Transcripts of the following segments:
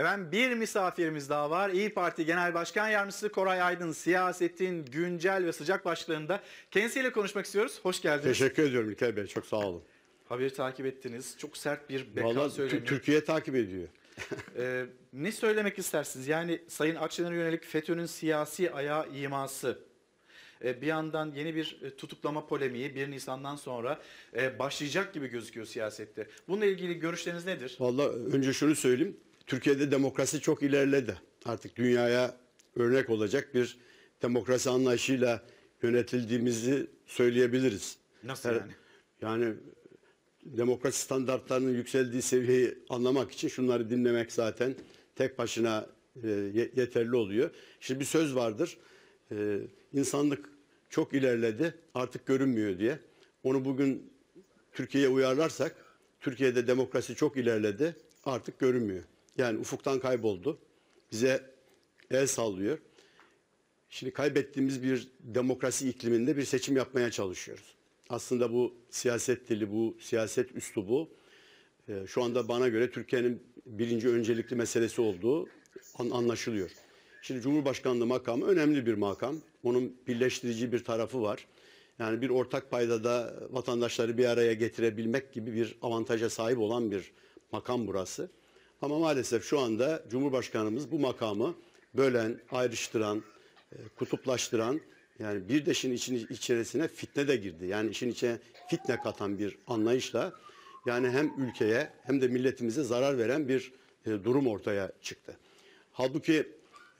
Efendim bir misafirimiz daha var. İyi Parti Genel Başkan Yardımcısı Koray Aydın siyasetin güncel ve sıcak başlığında kendisiyle konuşmak istiyoruz. Hoş geldiniz. Teşekkür ediyorum İlker Bey. Çok sağ olun. Haberi takip ettiniz. Çok sert bir beka Vallahi söylemi. Tü- Türkiye takip ediyor. Ee, ne söylemek istersiniz? Yani Sayın Akşener'e yönelik FETÖ'nün siyasi ayağı iması. Ee, bir yandan yeni bir e, tutuklama polemiği 1 Nisan'dan sonra e, başlayacak gibi gözüküyor siyasette. Bununla ilgili görüşleriniz nedir? Vallahi önce şunu söyleyeyim. Türkiye'de demokrasi çok ilerledi. Artık dünyaya örnek olacak bir demokrasi anlayışıyla yönetildiğimizi söyleyebiliriz. Nasıl Her- yani? Yani demokrasi standartlarının yükseldiği seviyeyi anlamak için şunları dinlemek zaten tek başına e, ye- yeterli oluyor. Şimdi bir söz vardır. E, insanlık çok ilerledi, artık görünmüyor diye. Onu bugün Türkiye'ye uyarlarsak, Türkiye'de demokrasi çok ilerledi, artık görünmüyor. Yani ufuktan kayboldu. Bize el sallıyor. Şimdi kaybettiğimiz bir demokrasi ikliminde bir seçim yapmaya çalışıyoruz. Aslında bu siyaset dili, bu siyaset üslubu e, şu anda bana göre Türkiye'nin birinci öncelikli meselesi olduğu an- anlaşılıyor. Şimdi Cumhurbaşkanlığı makamı önemli bir makam. Onun birleştirici bir tarafı var. Yani bir ortak paydada vatandaşları bir araya getirebilmek gibi bir avantaja sahip olan bir makam burası. Ama maalesef şu anda Cumhurbaşkanımız bu makamı bölen, ayrıştıran, e, kutuplaştıran yani bir de işin için, içerisine fitne de girdi. Yani işin içine fitne katan bir anlayışla yani hem ülkeye hem de milletimize zarar veren bir e, durum ortaya çıktı. Halbuki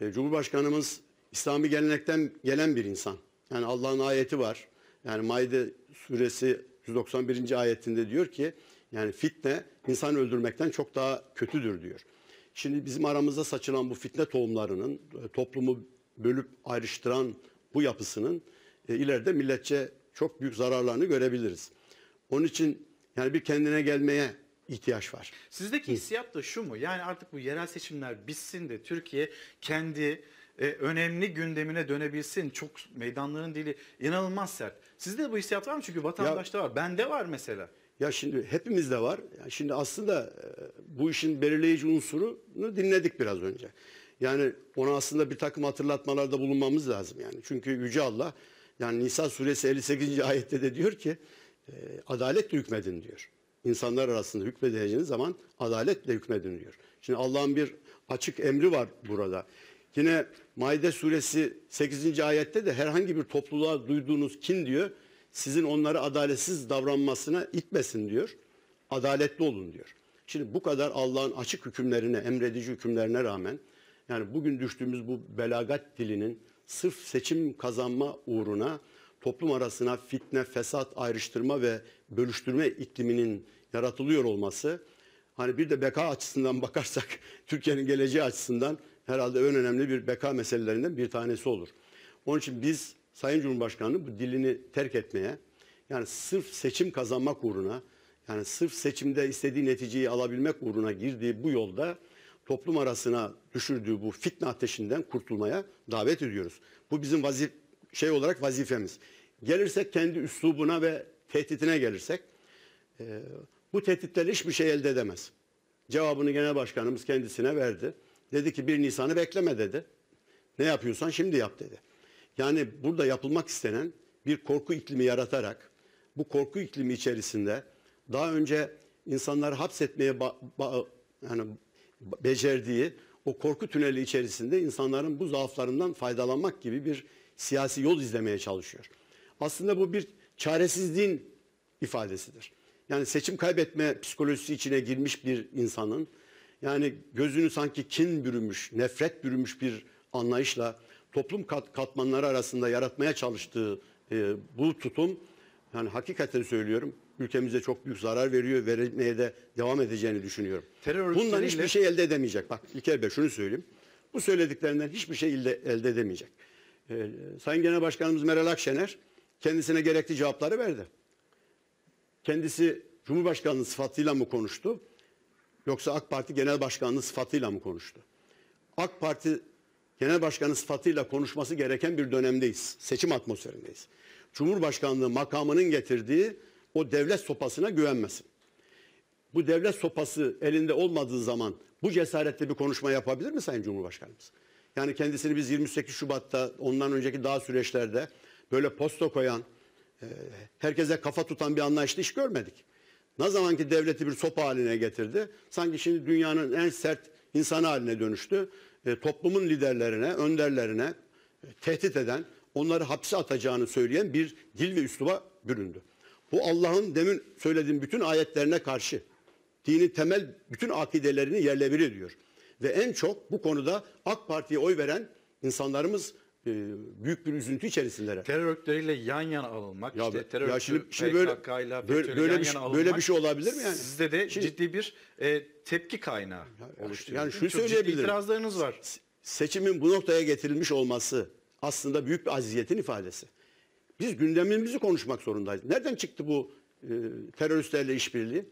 e, Cumhurbaşkanımız İslami gelenekten gelen bir insan. Yani Allah'ın ayeti var. Yani Maide suresi 191. ayetinde diyor ki yani fitne insan öldürmekten çok daha kötüdür diyor. Şimdi bizim aramızda saçılan bu fitne tohumlarının e, toplumu bölüp ayrıştıran bu yapısının e, ileride milletçe çok büyük zararlarını görebiliriz. Onun için yani bir kendine gelmeye ihtiyaç var. Sizdeki hissiyat da şu mu? Yani artık bu yerel seçimler bitsin de Türkiye kendi e, önemli gündemine dönebilsin. Çok meydanların dili inanılmaz sert. Sizde de bu hissiyat var mı? Çünkü vatandaşta var. Bende var mesela. Ya şimdi hepimizde var. Yani şimdi aslında e, bu işin belirleyici unsurunu dinledik biraz önce. Yani ona aslında bir takım hatırlatmalarda bulunmamız lazım yani. Çünkü Yüce Allah yani Nisa suresi 58. ayette de diyor ki e, adaletle hükmedin diyor. İnsanlar arasında hükmedeceğiniz zaman adaletle hükmedin diyor. Şimdi Allah'ın bir açık emri var burada. Yine Maide suresi 8. ayette de herhangi bir topluluğa duyduğunuz kin diyor sizin onları adaletsiz davranmasına itmesin diyor. Adaletli olun diyor. Şimdi bu kadar Allah'ın açık hükümlerine, emredici hükümlerine rağmen yani bugün düştüğümüz bu belagat dilinin sırf seçim kazanma uğruna toplum arasına fitne, fesat, ayrıştırma ve bölüştürme ikliminin yaratılıyor olması hani bir de beka açısından bakarsak Türkiye'nin geleceği açısından herhalde en önemli bir beka meselelerinden bir tanesi olur. Onun için biz Sayın Cumhurbaşkanı bu dilini terk etmeye yani sırf seçim kazanmak uğruna yani sırf seçimde istediği neticeyi alabilmek uğruna girdiği bu yolda toplum arasına düşürdüğü bu fitne ateşinden kurtulmaya davet ediyoruz. Bu bizim vazif şey olarak vazifemiz. Gelirsek kendi üslubuna ve tehditine gelirsek e, bu tehditlerle hiçbir şey elde edemez. Cevabını genel başkanımız kendisine verdi. Dedi ki 1 Nisan'ı bekleme dedi. Ne yapıyorsan şimdi yap dedi. Yani burada yapılmak istenen bir korku iklimi yaratarak bu korku iklimi içerisinde daha önce insanları hapsetmeye yani becerdiği o korku tüneli içerisinde insanların bu zaaflarından faydalanmak gibi bir siyasi yol izlemeye çalışıyor. Aslında bu bir çaresizliğin ifadesidir. Yani seçim kaybetme psikolojisi içine girmiş bir insanın yani gözünü sanki kin bürümüş, nefret bürümüş bir anlayışla toplum kat, katmanları arasında yaratmaya çalıştığı e, bu tutum yani hakikaten söylüyorum ülkemize çok büyük zarar veriyor, vermeye de devam edeceğini düşünüyorum. Terör Bundan hiçbir şey elde edemeyecek. Bak İlker Bey şunu söyleyeyim. Bu söylediklerinden hiçbir şey elde, elde edemeyecek. Ee, Sayın Genel Başkanımız Meral Akşener kendisine gerekli cevapları verdi. Kendisi Cumhurbaşkanlığı sıfatıyla mı konuştu? Yoksa AK Parti Genel Başkanlığı sıfatıyla mı konuştu? AK Parti Genel Başkanı sıfatıyla konuşması gereken bir dönemdeyiz. Seçim atmosferindeyiz. Cumhurbaşkanlığı makamının getirdiği o devlet sopasına güvenmesin. Bu devlet sopası elinde olmadığı zaman bu cesaretle bir konuşma yapabilir mi Sayın Cumhurbaşkanımız? Yani kendisini biz 28 Şubat'ta ondan önceki daha süreçlerde böyle posta koyan, e, herkese kafa tutan bir anlayışlı iş görmedik. Ne zaman ki devleti bir sopa haline getirdi, sanki şimdi dünyanın en sert insanı haline dönüştü. E, toplumun liderlerine, önderlerine e, tehdit eden, onları hapse atacağını söyleyen bir dil ve üsluba büründü. Bu Allah'ın demin söylediğim bütün ayetlerine karşı dini temel bütün akidelerini yerle bir ediyor. Ve en çok bu konuda AK Parti'ye oy veren insanlarımız e, büyük bir üzüntü içerisindeler. Terör örgütleriyle yan yana alınmak, Ya işte terör ya şimdi- şimdi böyle- PKK'yla böyle- FETÖ'yle böyle yan bir yana şey- alınmak, böyle bir şey olabilir mi yani? Sizde de Şimdi- ciddi bir e, tepki kaynağı oluşturuyor. yani şunu Çok ciddi söyleyebilirim. itirazlarınız var. seçimin bu noktaya getirilmiş olması aslında büyük bir aziyetin ifadesi. Biz gündemimizi konuşmak zorundayız. Nereden çıktı bu e, teröristlerle işbirliği?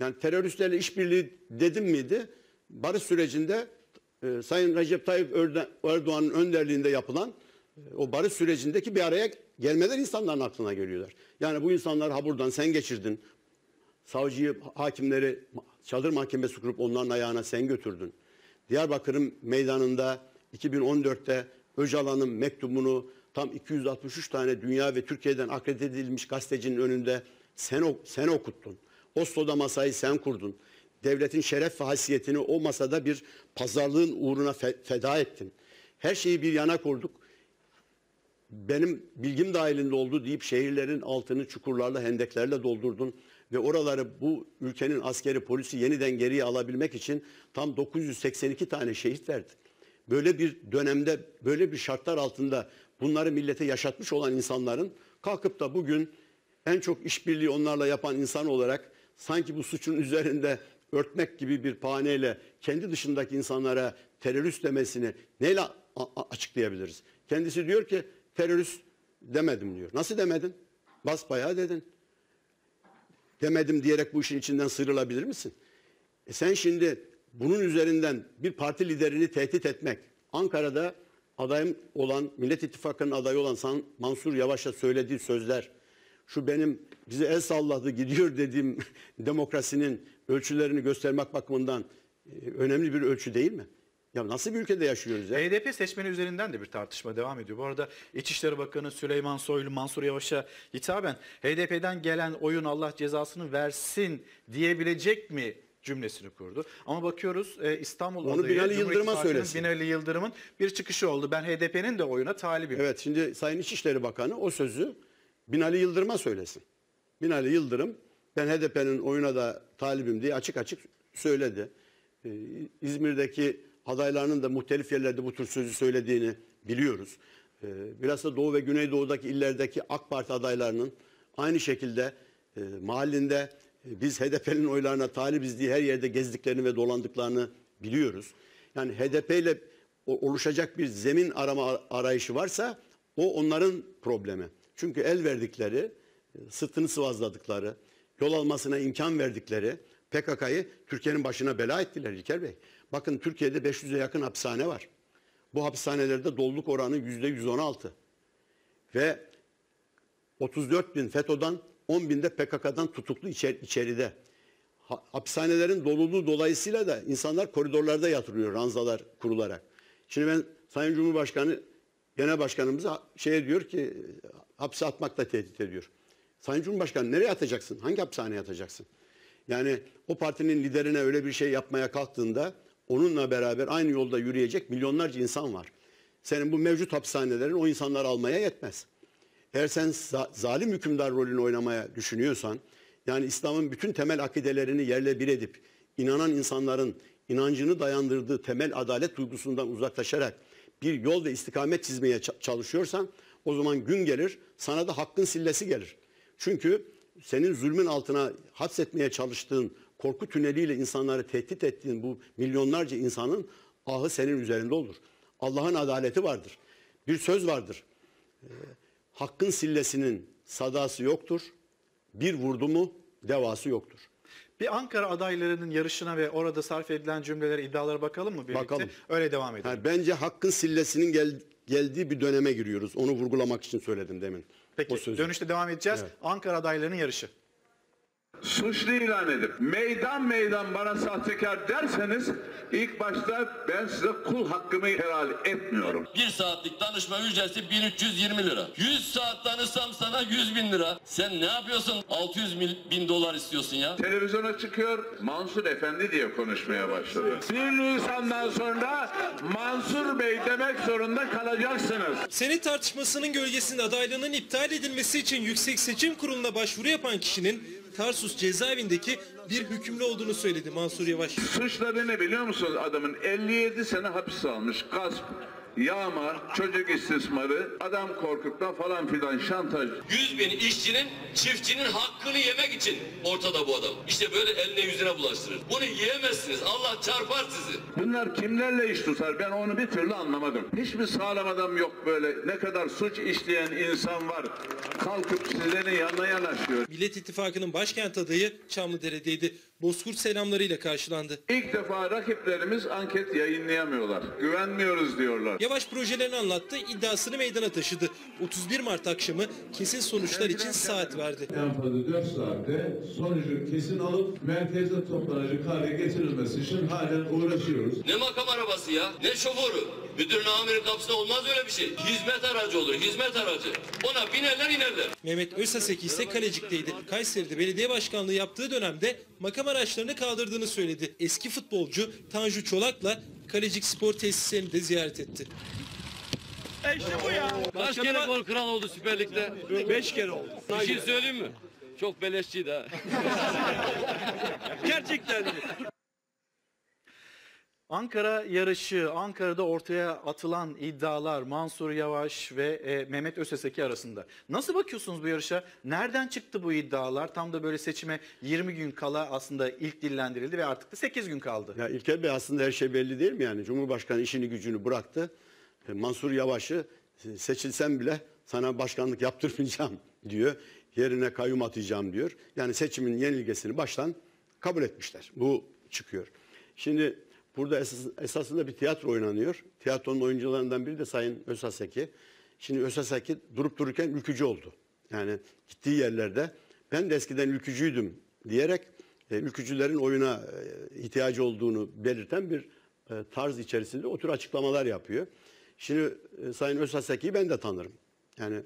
Yani teröristlerle işbirliği dedim miydi? Barış sürecinde e, Sayın Recep Tayyip Erdoğan'ın önderliğinde yapılan e, o barış sürecindeki bir araya gelmeden insanların aklına geliyorlar. Yani bu insanlar ha buradan sen geçirdin, savcıyı, hakimleri çadır mahkemesi kurup onların ayağına sen götürdün. Diyarbakır'ın meydanında 2014'te Öcalan'ın mektubunu tam 263 tane dünya ve Türkiye'den akredite edilmiş gazetecinin önünde sen, sen okuttun. Oslo'da masayı sen kurdun. Devletin şeref ve haysiyetini o masada bir pazarlığın uğruna fe- feda ettin. Her şeyi bir yana kurduk benim bilgim dahilinde oldu deyip şehirlerin altını çukurlarla, hendeklerle doldurdun ve oraları bu ülkenin askeri, polisi yeniden geriye alabilmek için tam 982 tane şehit verdin. Böyle bir dönemde, böyle bir şartlar altında bunları millete yaşatmış olan insanların kalkıp da bugün en çok işbirliği onlarla yapan insan olarak sanki bu suçun üzerinde örtmek gibi bir paneyle kendi dışındaki insanlara terörist demesini neyle açıklayabiliriz? Kendisi diyor ki terörist demedim diyor. Nasıl demedin? Basbayağı dedin. Demedim diyerek bu işin içinden sıyrılabilir misin? E sen şimdi bunun üzerinden bir parti liderini tehdit etmek, Ankara'da adayım olan, Millet İttifakı'nın adayı olan San- Mansur Yavaş'a söylediği sözler, şu benim bize el salladı gidiyor dediğim demokrasinin ölçülerini göstermek bakımından e, önemli bir ölçü değil mi? Ya nasıl bir ülkede yaşıyoruz ya? HDP seçmeni üzerinden de bir tartışma devam ediyor. Bu arada İçişleri Bakanı Süleyman Soylu Mansur Yavaş'a hitaben HDP'den gelen oyun Allah cezasını versin diyebilecek mi cümlesini kurdu. Ama bakıyoruz e, İstanbul Onu adayı Binali Yıldırım'a söylesin. Binali Yıldırım'ın bir çıkışı oldu. Ben HDP'nin de oyuna talibim. Evet şimdi Sayın İçişleri Bakanı o sözü Binali Yıldırım'a söylesin. Binali Yıldırım ben HDP'nin oyuna da talibim diye açık açık söyledi. Ee, İzmir'deki adaylarının da muhtelif yerlerde bu tür sözü söylediğini biliyoruz. Ee, biraz da Doğu ve Güneydoğu'daki illerdeki AK Parti adaylarının aynı şekilde e, mahallinde e, biz HDP'nin oylarına talibiz diye her yerde gezdiklerini ve dolandıklarını biliyoruz. Yani HDP ile oluşacak bir zemin arama ar- arayışı varsa o onların problemi. Çünkü el verdikleri, e, sırtını sıvazladıkları, yol almasına imkan verdikleri PKK'yı Türkiye'nin başına bela ettiler İlker Bey. Bakın Türkiye'de 500'e yakın hapishane var. Bu hapishanelerde doluluk oranı %116. Ve 34 bin FETÖ'den 10 binde PKK'dan tutuklu içer- içeride. Ha- hapishanelerin doluluğu dolayısıyla da insanlar koridorlarda yatırıyor ranzalar kurularak. Şimdi ben Sayın Cumhurbaşkanı Genel Başkanımıza şey diyor ki hapse atmakla tehdit ediyor. Sayın Cumhurbaşkanı nereye atacaksın? Hangi hapishaneye atacaksın? Yani o partinin liderine öyle bir şey yapmaya kalktığında onunla beraber aynı yolda yürüyecek milyonlarca insan var. Senin bu mevcut hapishanelerin o insanları almaya yetmez. Eğer sen za- zalim hükümdar rolünü oynamaya düşünüyorsan, yani İslam'ın bütün temel akidelerini yerle bir edip, inanan insanların inancını dayandırdığı temel adalet duygusundan uzaklaşarak bir yol ve istikamet çizmeye ça- çalışıyorsan, o zaman gün gelir, sana da hakkın sillesi gelir. Çünkü senin zulmün altına hapsetmeye çalıştığın, korku tüneliyle insanları tehdit ettiğin bu milyonlarca insanın ahı senin üzerinde olur. Allah'ın adaleti vardır. Bir söz vardır. Hakkın sillesinin sadası yoktur. Bir vurdu mu devası yoktur. Bir Ankara adaylarının yarışına ve orada sarf edilen cümlelere, iddialara bakalım mı birlikte? Bakalım. Öyle devam edelim. Yani bence hakkın sillesinin gel- geldiği bir döneme giriyoruz. Onu vurgulamak için söyledim demin. Peki dönüşte devam edeceğiz. Evet. Ankara adaylarının yarışı. Suçlu ilan edip meydan meydan bana sahtekar derseniz ilk başta ben size kul hakkımı helal etmiyorum. Bir saatlik danışma ücreti 1320 lira. 100 saat danışsam sana 100 bin lira. Sen ne yapıyorsun? 600 mil- bin dolar istiyorsun ya. Televizyona çıkıyor Mansur Efendi diye konuşmaya başladı. 1 Nisan'dan sonra Mansur Bey demek zorunda kalacaksınız. Senet tartışmasının gölgesinde adaylığının iptal edilmesi için Yüksek Seçim Kurulu'na başvuru yapan kişinin Tarsus cezaevindeki bir hükümlü olduğunu söyledi Mansur Yavaş. Suçları ne biliyor musunuz adamın? 57 sene hapis almış. Gasp, yağma, çocuk istismarı, adam korkutma falan filan şantaj. 100 bin işçinin, çiftçinin hakkını yemek için ortada bu adam. İşte böyle eline yüzüne bulaştırır. Bunu yiyemezsiniz. Allah çarpar sizi. Bunlar kimlerle iş tutar ben onu bir türlü anlamadım. Hiçbir sağlam adam yok böyle. Ne kadar suç işleyen insan var. Kalkıp sizlerin yanına yanaşıyor. Millet İttifakı'nın başkent adayı Çamlıdere'deydi. Bozkurt selamlarıyla karşılandı. İlk defa rakiplerimiz anket yayınlayamıyorlar. Güvenmiyoruz diyorlar. Yavaş projelerini anlattı, iddiasını meydana taşıdı. 31 Mart akşamı kesin sonuçlar için saat verdi. En fazla 4 saatte sonucu kesin alıp merkezde toplanacak hale getirilmesi için halen uğraşıyoruz. Ne makam arabası ya? Ne şoförü? Müdürün amirin kapısında olmaz öyle bir şey. Hizmet aracı olur, hizmet aracı. Ona binerler inerler. Mehmet Özaseki ise Kalecik'teydi. Kayseri'de belediye başkanlığı yaptığı dönemde makam araçlarını kaldırdığını söyledi. Eski futbolcu Tanju Çolak'la Kalecik spor tesislerini de ziyaret etti. Kaç kere gol kral oldu Süper Lig'de? Beş kere oldu. Bir şey söyleyeyim mi? Çok beleşçiydi ha. Gerçekten. Ankara yarışı, Ankara'da ortaya atılan iddialar Mansur Yavaş ve e, Mehmet Öseseki arasında. Nasıl bakıyorsunuz bu yarışa? Nereden çıktı bu iddialar? Tam da böyle seçime 20 gün kala aslında ilk dillendirildi ve artık da 8 gün kaldı. Ya İlker Bey aslında her şey belli değil mi yani? Cumhurbaşkanı işini gücünü bıraktı. E, Mansur Yavaş'ı e, seçilsem bile sana başkanlık yaptırmayacağım diyor. Yerine kayyum atayacağım diyor. Yani seçimin yenilgesini baştan kabul etmişler. Bu çıkıyor. Şimdi burada esas, esasında bir tiyatro oynanıyor. Tiyatronun oyuncularından biri de Sayın Ösaseki. Şimdi Ösaseki durup dururken ülkücü oldu. Yani gittiği yerlerde ben de eskiden ülkücüydüm diyerek e, ülkücülerin oyuna e, ihtiyacı olduğunu belirten bir e, tarz içerisinde o tür açıklamalar yapıyor. Şimdi e, Sayın Özaseki'yi ben de tanırım. Yani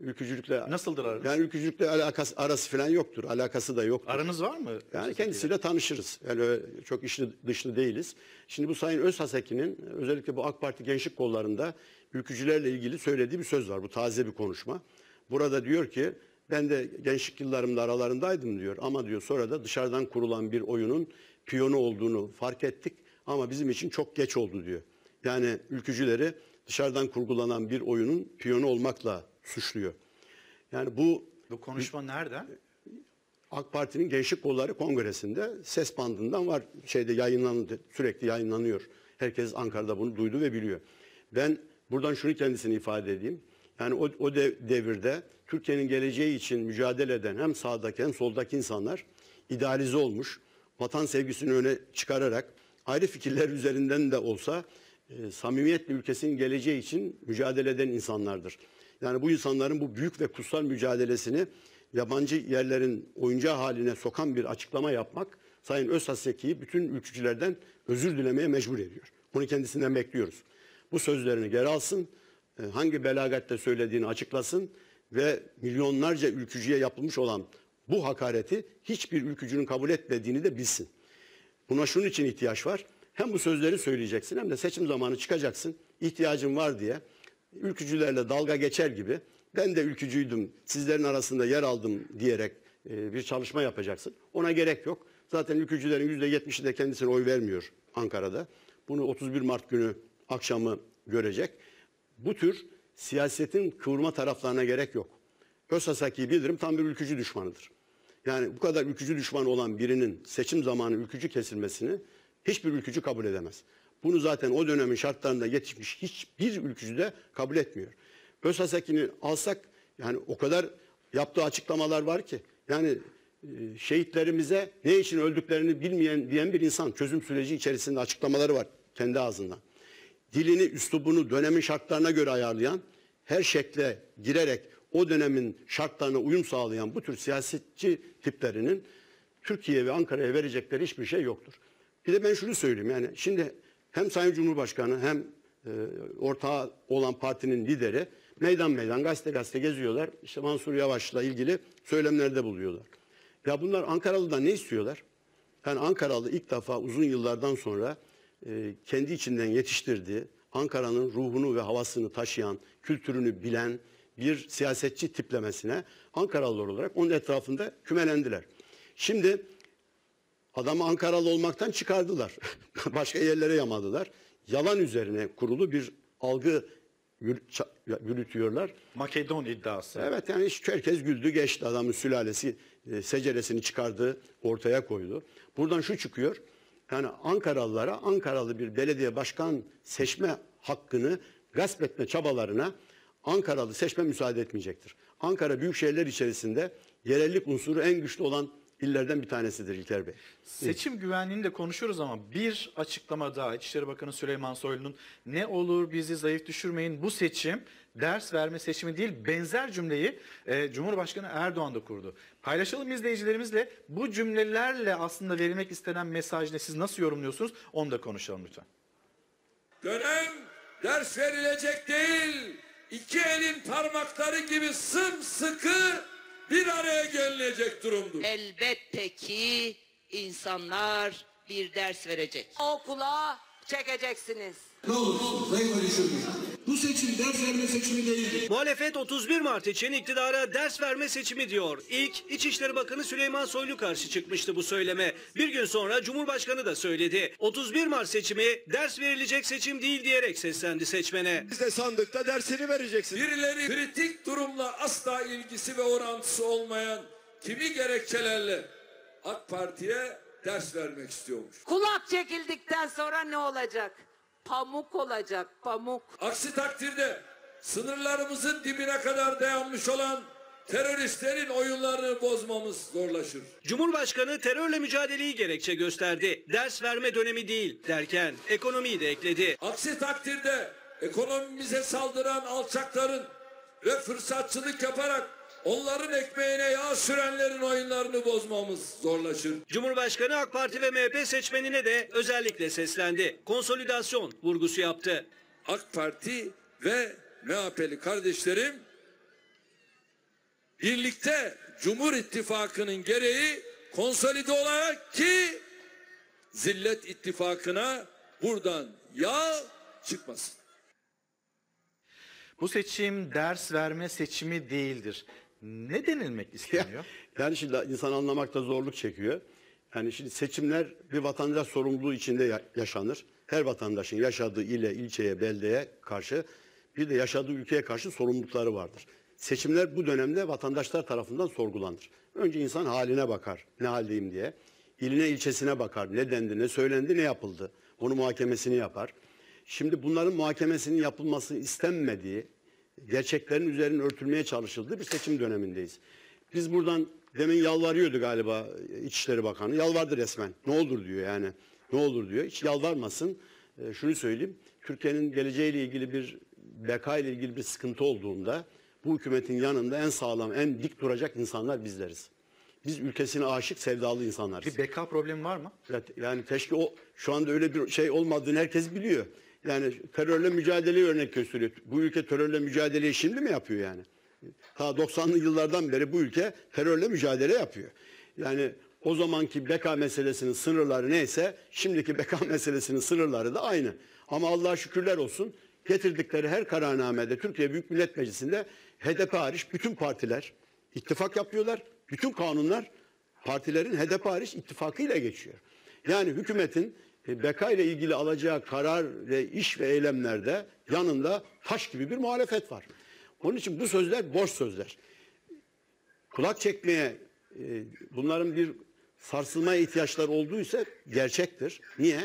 ülkücülükle Nasıldır aranız? Yani ülkücülükle alakası arası falan yoktur. Alakası da yoktur. Aranız var mı? Yani kendisiyle tanışırız. Yani öyle çok işli dışlı değiliz. Şimdi bu Sayın Özhaseki'nin özellikle bu AK Parti gençlik kollarında ülkücülerle ilgili söylediği bir söz var. Bu taze bir konuşma. Burada diyor ki ben de gençlik yıllarımda aralarındaydım diyor. Ama diyor sonra da dışarıdan kurulan bir oyunun piyonu olduğunu fark ettik. Ama bizim için çok geç oldu diyor. Yani ülkücüleri dışarıdan kurgulanan bir oyunun piyonu olmakla suçluyor. Yani bu Bu konuşma nereden? AK Parti'nin Gençlik Kolları Kongresi'nde ses bandından var. Şeyde yayınlandı, sürekli yayınlanıyor. Herkes Ankara'da bunu duydu ve biliyor. Ben buradan şunu kendisine ifade edeyim. Yani o, o dev- devirde Türkiye'nin geleceği için mücadele eden hem sağdaki hem soldaki insanlar idealize olmuş. Vatan sevgisini öne çıkararak ayrı fikirler üzerinden de olsa e, samimiyetle ülkesinin geleceği için mücadele eden insanlardır. Yani bu insanların bu büyük ve kutsal mücadelesini yabancı yerlerin oyuncağı haline sokan bir açıklama yapmak Sayın Özhaseki'yi bütün ülkücülerden özür dilemeye mecbur ediyor. Bunu kendisinden bekliyoruz. Bu sözlerini geri alsın, e, hangi belagatle söylediğini açıklasın ve milyonlarca ülkücüye yapılmış olan bu hakareti hiçbir ülkücünün kabul etmediğini de bilsin. Buna şunun için ihtiyaç var. Hem bu sözleri söyleyeceksin hem de seçim zamanı çıkacaksın. İhtiyacın var diye ülkücülerle dalga geçer gibi ben de ülkücüydüm, sizlerin arasında yer aldım diyerek e, bir çalışma yapacaksın. Ona gerek yok. Zaten ülkücülerin %70'i de kendisine oy vermiyor Ankara'da. Bunu 31 Mart günü akşamı görecek. Bu tür siyasetin kıvırma taraflarına gerek yok. Özhasaki'yi bilirim tam bir ülkücü düşmanıdır. Yani bu kadar ülkücü düşmanı olan birinin seçim zamanı ülkücü kesilmesini hiçbir ülkücü kabul edemez. Bunu zaten o dönemin şartlarında yetişmiş hiçbir ülkücü de kabul etmiyor. Özhasaki'ni alsak yani o kadar yaptığı açıklamalar var ki yani e, şehitlerimize ne için öldüklerini bilmeyen diyen bir insan çözüm süreci içerisinde açıklamaları var kendi ağzından. Dilini, üslubunu dönemin şartlarına göre ayarlayan, her şekle girerek o dönemin şartlarına uyum sağlayan bu tür siyasetçi tiplerinin Türkiye ve Ankara'ya verecekleri hiçbir şey yoktur. Bir de ben şunu söyleyeyim yani şimdi hem Sayın Cumhurbaşkanı hem e, ortağı olan partinin lideri meydan meydan gazete gazete geziyorlar. İşte Mansur Yavaş'la ilgili söylemlerde buluyorlar. Ya bunlar Ankaralı'dan ne istiyorlar? Yani Ankaralı ilk defa uzun yıllardan sonra e, kendi içinden yetiştirdiği Ankara'nın ruhunu ve havasını taşıyan, kültürünü bilen bir siyasetçi tiplemesine Ankaralılar olarak onun etrafında kümelendiler. Şimdi adamı Ankaralı olmaktan çıkardılar. Başka yerlere yamadılar. Yalan üzerine kurulu bir algı yürütüyorlar. Makedon iddiası. Evet yani hiç herkes güldü geçti adamın sülalesi e, seceresini çıkardı ortaya koydu. Buradan şu çıkıyor. Yani Ankaralılara Ankaralı bir belediye başkan seçme hakkını gasp etme çabalarına Ankaralı seçme müsaade etmeyecektir. Ankara büyük şehirler içerisinde yerellik unsuru en güçlü olan illerden bir tanesidir İlker Bey. Seçim güvenliğini de konuşuyoruz ama bir açıklama daha İçişleri Bakanı Süleyman Soylu'nun ne olur bizi zayıf düşürmeyin bu seçim ders verme seçimi değil benzer cümleyi e, Cumhurbaşkanı Erdoğan da kurdu. Paylaşalım izleyicilerimizle bu cümlelerle aslında verilmek istenen mesaj ne siz nasıl yorumluyorsunuz onu da konuşalım lütfen. Dönem ders verilecek değil, iki elin parmakları gibi sımsıkı bir gelinecek durumdur. Elbette ki insanlar bir ders verecek. Okula çekeceksiniz. Bu seçim ders verme seçimi değildir. Muhalefet 31 Mart için iktidara ders verme seçimi diyor. İlk İçişleri Bakanı Süleyman Soylu karşı çıkmıştı bu söyleme. Bir gün sonra Cumhurbaşkanı da söyledi. 31 Mart seçimi ders verilecek seçim değil diyerek seslendi seçmene. Biz de sandıkta dersini vereceksin. Birileri kritik durumla asla ilgisi ve orantısı olmayan kimi gerekçelerle AK Parti'ye ders vermek istiyormuş. Kulak çekildikten sonra ne olacak? Pamuk olacak, pamuk. Aksi takdirde sınırlarımızın dibine kadar dayanmış olan teröristlerin oyunlarını bozmamız zorlaşır. Cumhurbaşkanı terörle mücadeleyi gerekçe gösterdi. Ders verme dönemi değil derken ekonomiyi de ekledi. Aksi takdirde ekonomimize saldıran alçakların ve fırsatçılık yaparak onların ekmeğine yağ sürenlerin oyunlarını bozmamız zorlaşır. Cumhurbaşkanı AK Parti ve MHP seçmenine de özellikle seslendi. Konsolidasyon vurgusu yaptı. AK Parti ve MHP'li kardeşlerim birlikte Cumhur İttifakı'nın gereği konsolide olarak ki zillet ittifakına buradan yağ çıkmasın. Bu seçim ders verme seçimi değildir. Ne denilmek isteniyor? Yani şimdi insan anlamakta zorluk çekiyor. Yani şimdi seçimler bir vatandaş sorumluluğu içinde ya- yaşanır. Her vatandaşın yaşadığı ile, ilçeye, beldeye karşı bir de yaşadığı ülkeye karşı sorumlulukları vardır. Seçimler bu dönemde vatandaşlar tarafından sorgulanır. Önce insan haline bakar, ne haldeyim diye. İline, ilçesine bakar, ne dendi, ne söylendi, ne yapıldı. Onu muhakemesini yapar. Şimdi bunların muhakemesinin yapılması istenmediği, gerçeklerin üzerinin örtülmeye çalışıldığı bir seçim dönemindeyiz. Biz buradan demin yalvarıyordu galiba İçişleri Bakanı. Yalvardı resmen. Ne olur diyor yani. Ne olur diyor. Hiç yalvarmasın. Ee, şunu söyleyeyim. Türkiye'nin geleceğiyle ilgili bir beka ile ilgili bir sıkıntı olduğunda bu hükümetin yanında en sağlam, en dik duracak insanlar bizleriz. Biz ülkesine aşık, sevdalı insanlarız. Bir beka problemi var mı? Evet, Yani keşke o şu anda öyle bir şey olmadığını herkes biliyor. Yani terörle mücadeleyi örnek gösteriyor. Bu ülke terörle mücadeleyi şimdi mi yapıyor yani? Ta 90'lı yıllardan beri bu ülke terörle mücadele yapıyor. Yani o zamanki beka meselesinin sınırları neyse şimdiki beka meselesinin sınırları da aynı. Ama Allah'a şükürler olsun getirdikleri her kararnamede Türkiye Büyük Millet Meclisi'nde HDP hariç bütün partiler ittifak yapıyorlar. Bütün kanunlar partilerin HDP hariç ittifakıyla geçiyor. Yani hükümetin beka ile ilgili alacağı karar ve iş ve eylemlerde yanında taş gibi bir muhalefet var. Onun için bu sözler boş sözler. Kulak çekmeye e, bunların bir sarsılmaya ihtiyaçları olduysa gerçektir. Niye?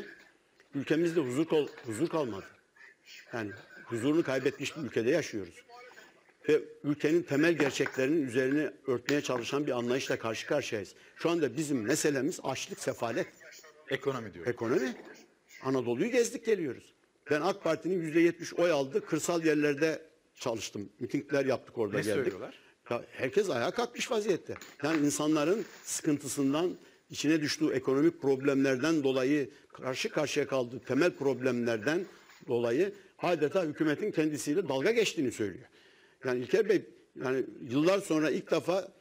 Ülkemizde huzur, kal- huzur kalmadı. Yani huzurunu kaybetmiş bir ülkede yaşıyoruz. Ve ülkenin temel gerçeklerinin üzerine örtmeye çalışan bir anlayışla karşı karşıyayız. Şu anda bizim meselemiz açlık, sefalet, Ekonomi diyor. ekonomi. Anadolu'yu gezdik geliyoruz. Ben AK Parti'nin yüzde yetmiş oy aldı. Kırsal yerlerde çalıştım. Mitingler yaptık orada Ne geldik. söylüyorlar? Ya herkes ayağa kalkmış vaziyette. Yani insanların sıkıntısından içine düştüğü ekonomik problemlerden dolayı karşı karşıya kaldığı temel problemlerden dolayı adeta hükümetin kendisiyle dalga geçtiğini söylüyor. Yani İlker Bey yani yıllar sonra ilk defa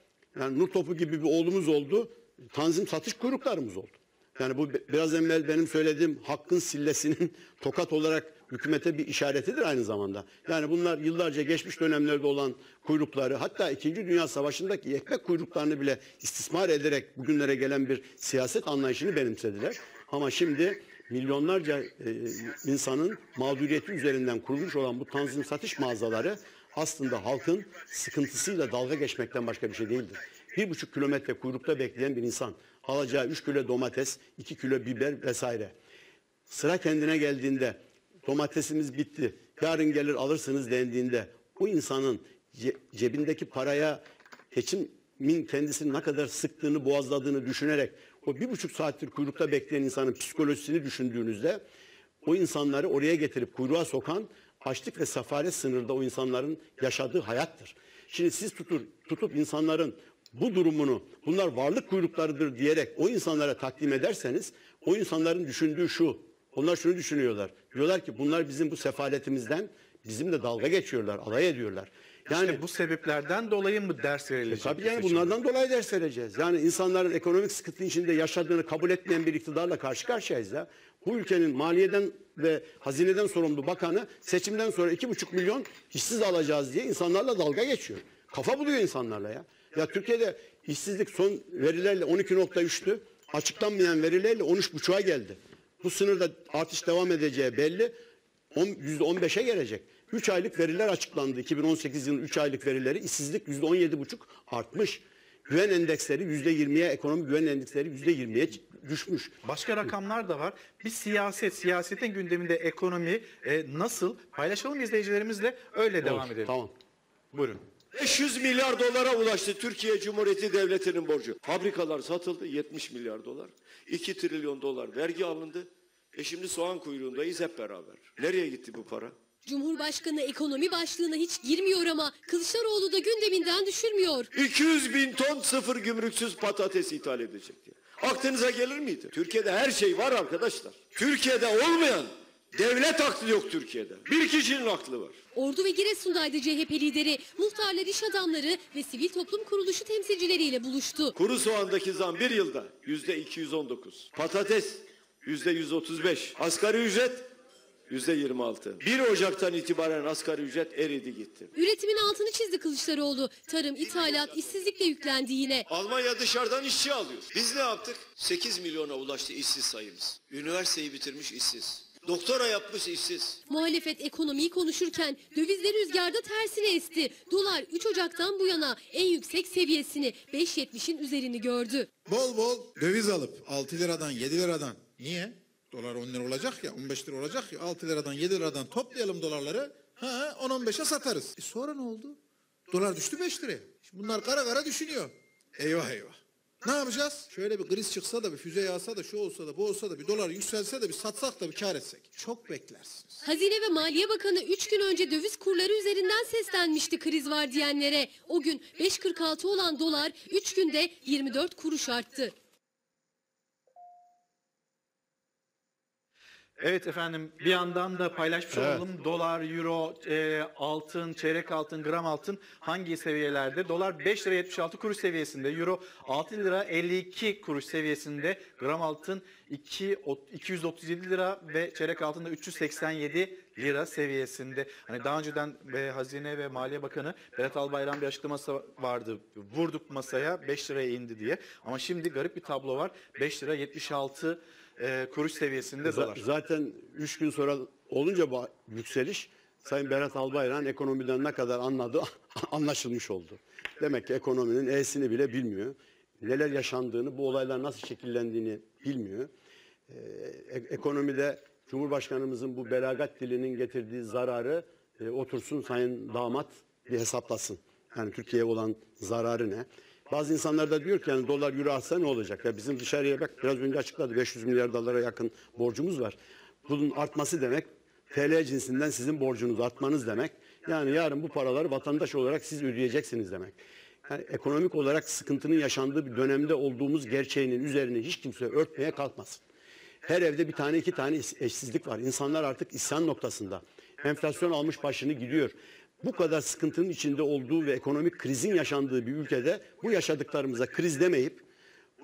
yani nur topu gibi bir oğlumuz oldu. Tanzim satış kuyruklarımız oldu. Yani bu biraz evvel benim söylediğim hakkın sillesinin tokat olarak hükümete bir işaretidir aynı zamanda. Yani bunlar yıllarca geçmiş dönemlerde olan kuyrukları hatta 2. Dünya Savaşı'ndaki ekmek kuyruklarını bile istismar ederek bugünlere gelen bir siyaset anlayışını benimsediler. Ama şimdi milyonlarca e, insanın mağduriyeti üzerinden kurulmuş olan bu tanzim satış mağazaları aslında halkın sıkıntısıyla dalga geçmekten başka bir şey değildir. Bir buçuk kilometre kuyrukta bekleyen bir insan alacağı üç kilo domates, iki kilo biber vesaire. Sıra kendine geldiğinde domatesimiz bitti, yarın gelir alırsınız dendiğinde o insanın ce- cebindeki paraya geçimin kendisini ne kadar sıktığını, boğazladığını düşünerek o bir buçuk saattir kuyrukta bekleyen insanın psikolojisini düşündüğünüzde o insanları oraya getirip kuyruğa sokan açlık ve sefaret sınırda o insanların yaşadığı hayattır. Şimdi siz tutur, tutup insanların bu durumunu bunlar varlık kuyruklarıdır diyerek o insanlara takdim ederseniz o insanların düşündüğü şu. Onlar şunu düşünüyorlar. Diyorlar ki bunlar bizim bu sefaletimizden bizimle dalga geçiyorlar, alay ediyorlar. Yani İşte bu sebeplerden dolayı mı ders verilecek? Tabii yani bunlardan dolayı ders vereceğiz. Yani insanların ekonomik sıkıntı içinde yaşadığını kabul etmeyen bir iktidarla karşı karşıyayız ya. Bu ülkenin maliyeden ve hazineden sorumlu bakanı seçimden sonra iki buçuk milyon işsiz alacağız diye insanlarla dalga geçiyor. Kafa buluyor insanlarla ya. Ya Türkiye'de işsizlik son verilerle 12.3'tü. Açıklanmayan verilerle 13.5'a geldi. Bu sınırda artış devam edeceği belli. On- %15'e gelecek. 3 aylık veriler açıklandı. 2018 yılının 3 aylık verileri işsizlik %17,5 artmış. Güven endeksleri %20'ye, ekonomi güven endeksleri %20'ye düşmüş. Başka rakamlar da var. Bir siyaset, siyasetin gündeminde ekonomi e, nasıl? Paylaşalım izleyicilerimizle öyle devam Olur, edelim. Tamam. Buyurun. 500 milyar dolara ulaştı Türkiye Cumhuriyeti Devleti'nin borcu. Fabrikalar satıldı 70 milyar dolar. 2 trilyon dolar vergi alındı. E şimdi soğan kuyruğundayız hep beraber. Nereye gitti bu para? Cumhurbaşkanı ekonomi başlığına hiç girmiyor ama Kılıçdaroğlu da gündeminden düşürmüyor. 200 bin ton sıfır gümrüksüz patates ithal edecek diye. Aklınıza gelir miydi? Türkiye'de her şey var arkadaşlar. Türkiye'de olmayan devlet aklı yok Türkiye'de. Bir kişinin aklı var. Ordu ve Giresun'daydı CHP lideri. Muhtarlar, iş adamları ve sivil toplum kuruluşu temsilcileriyle buluştu. Kuru soğandaki zam bir yılda yüzde 219. Patates yüzde 135. Asgari ücret yüzde 26. 1 Ocak'tan itibaren asgari ücret eridi gitti. Üretimin altını çizdi Kılıçdaroğlu. Tarım, ithalat, işsizlikle yüklendi yine. Almanya dışarıdan işçi alıyor. Biz ne yaptık? 8 milyona ulaştı işsiz sayımız. Üniversiteyi bitirmiş işsiz. Doktora yapmış işsiz. Muhalefet ekonomiyi konuşurken dövizler rüzgarda tersine esti. Dolar 3 Ocak'tan bu yana en yüksek seviyesini 5.70'in üzerini gördü. Bol bol döviz alıp 6 liradan 7 liradan. Niye? Dolar 10 lira olacak ya 15 lira olacak ya 6 liradan 7 liradan toplayalım dolarları. Ha 10-15'e satarız. E sonra ne oldu? Dolar düştü 5 liraya. Şimdi bunlar kara kara düşünüyor. Eyvah eyvah. Ne yapacağız? Şöyle bir kriz çıksa da bir füze yağsa da şu olsa da bu olsa da bir dolar yükselse de bir satsak da bir kar etsek. Çok beklersiniz. Hazine ve Maliye Bakanı 3 gün önce döviz kurları üzerinden seslenmişti kriz var diyenlere. O gün 5.46 olan dolar 3 günde 24 kuruş arttı. Evet efendim bir yandan da paylaşmış Evet. olalım. Dolar, euro, e, altın, çeyrek altın, gram altın hangi seviyelerde? Dolar 5 lira 76 kuruş seviyesinde. Euro 6 lira 52 kuruş seviyesinde. Gram altın 2, o- 237 lira ve çeyrek altın da 387 lira seviyesinde. Hani daha önceden e, Hazine ve Maliye Bakanı Berat Albayrak bir açıklaması vardı. Vurduk masaya 5 liraya indi diye. Ama şimdi garip bir tablo var. 5 lira 76 e, kuruş seviyesinde Z- dolar. Zaten 3 gün sonra olunca bu yükseliş Sayın Berat Albayrak'ın ekonomiden ne kadar anladığı anlaşılmış oldu. Demek ki ekonominin E'sini bile bilmiyor. Neler yaşandığını, bu olaylar nasıl şekillendiğini bilmiyor. Ee, ekonomide Cumhurbaşkanımızın bu belagat dilinin getirdiği zararı e, otursun Sayın Damat bir hesaplasın. Yani Türkiye'ye olan zararı ne? Bazı insanlar da diyor ki yani dolar euro artsa ne olacak? Ya bizim dışarıya bak biraz önce açıkladı 500 milyar dolara yakın borcumuz var. Bunun artması demek TL cinsinden sizin borcunuz artmanız demek. Yani yarın bu paraları vatandaş olarak siz ödeyeceksiniz demek. yani ekonomik olarak sıkıntının yaşandığı bir dönemde olduğumuz gerçeğinin üzerine hiç kimse örtmeye kalkmasın. Her evde bir tane iki tane eş- eşsizlik var. İnsanlar artık isyan noktasında. Enflasyon almış başını gidiyor. Bu kadar sıkıntının içinde olduğu ve ekonomik krizin yaşandığı bir ülkede bu yaşadıklarımıza kriz demeyip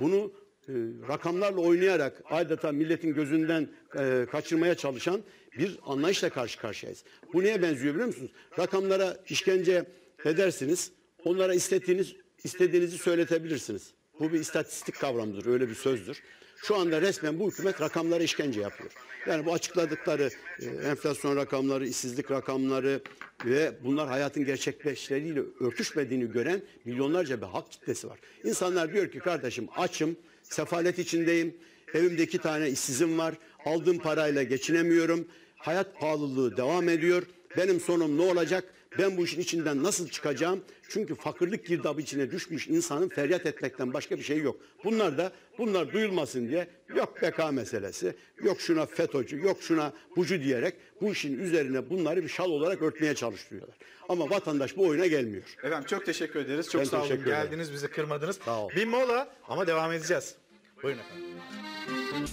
bunu e, rakamlarla oynayarak adeta milletin gözünden e, kaçırmaya çalışan bir anlayışla karşı karşıyayız. Bu neye benziyor biliyor musunuz? Rakamlara işkence edersiniz. Onlara istediğiniz istediğinizi söyletebilirsiniz. Bu bir istatistik kavramıdır, öyle bir sözdür. Şu anda resmen bu hükümet rakamlara işkence yapıyor. Yani bu açıkladıkları e, enflasyon rakamları, işsizlik rakamları ve bunlar hayatın gerçekleşleriyle örtüşmediğini gören milyonlarca bir halk kitlesi var. İnsanlar diyor ki kardeşim açım, sefalet içindeyim, evimde iki tane işsizim var, aldığım parayla geçinemiyorum, hayat pahalılığı devam ediyor, benim sonum ne olacak? Ben bu işin içinden nasıl çıkacağım? Çünkü fakirlik girdabı içine düşmüş insanın feryat etmekten başka bir şey yok. Bunlar da bunlar duyulmasın diye yok BK meselesi, yok şuna FETÖ'cü, yok şuna bucu diyerek bu işin üzerine bunları bir şal olarak örtmeye çalıştırıyorlar. Ama vatandaş bu oyuna gelmiyor. Efendim çok teşekkür ederiz. Çok Ben sağ olun. Geldiniz bizi kırmadınız. Sağ ol. Bir mola ama devam edeceğiz. Buyurun efendim.